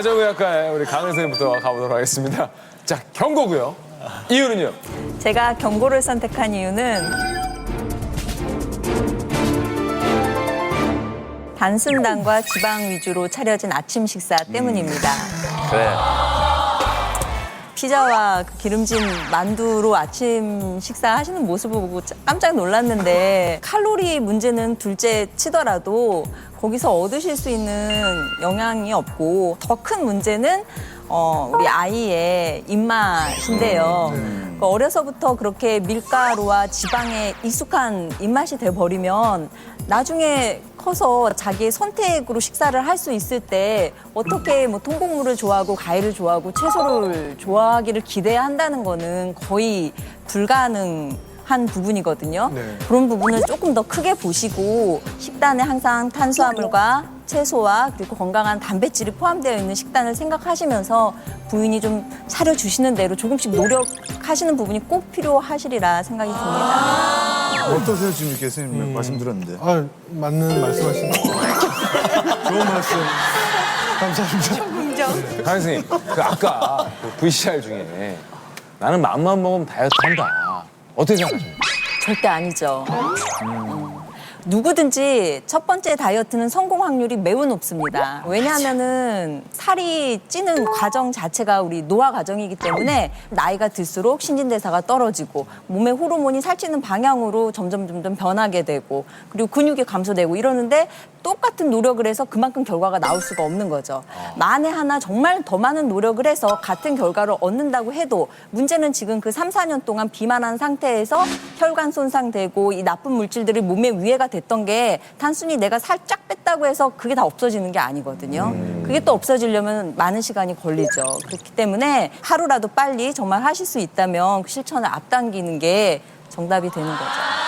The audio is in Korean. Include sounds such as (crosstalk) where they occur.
가정의학과의 우리 강은 선생님부터 가보도록 하겠습니다. 자, 경고고요. 이유는요? 제가 경고를 선택한 이유는 단순당과 지방 위주로 차려진 아침 식사 때문입니다. 그래. 피자와 그 기름진 만두로 아침 식사하시는 모습을 보고 짜- 깜짝 놀랐는데 칼로리 문제는 둘째 치더라도 거기서 얻으실 수 있는 영향이 없고 더 큰 문제는 어, 우리 아이의 입맛인데요. 그 어려서부터 그렇게 밀가루와 지방에 익숙한 입맛이 돼버리면 나중에 커서 자기의 선택으로 식사를 할 수 있을 때 어떻게 뭐 통곡물을 좋아하고 과일을 좋아하고 채소를 좋아하기를 기대한다는 거는 거의 불가능 한 부분이거든요. 그런 부분을 조금 더 크게 보시고 식단에 항상 탄수화물과 채소와 그리고 건강한 단백질이 포함되어 있는 식단을 생각하시면서 부인이 좀 차려주시는 대로 조금씩 노력하시는 부분이 꼭 필요하시리라 생각이 듭니다. 어떠세요 지금 이렇게 선생님 말씀 들었는데? 아, 맞는 말씀하신 것 같아요. (laughs) 좋은 말씀. 감사합니다. 강은 선생님, 그 아까 그 VCR 중에 나는 맘만 먹으면 다이어트 한다. 어떻게 생각하십니까? 절대 아니죠. 음. 누구든지 첫 번째 다이어트는 성공 확률이 매우 높습니다. 왜냐하면은 살이 찌는 과정 자체가 우리 노화 과정이기 때문에 나이가 들수록 신진대사가 떨어지고 몸의 호르몬이 살찌는 방향으로 점점 점점 변하게 되고 그리고 근육이 감소되고 이러는데 똑같은 노력을 해서 그만큼 결과가 나올 수가 없는 거죠. 만에 하나 정말 더 많은 노력을 해서 같은 결과를 얻는다고 해도 문제는 지금 그 3, 4년 동안 비만한 상태에서 혈관 손상되고 이 나쁜 물질들이 몸에 위해가 됐던 게 단순히 내가 살짝 뺐다고 해서 그게 다 없어지는 게 아니거든요. 그게 또 없어지려면 많은 시간이 걸리죠. 그렇기 때문에 하루라도 빨리 정말 하실 수 있다면 그 실천을 앞당기는 게 정답이 되는 거죠.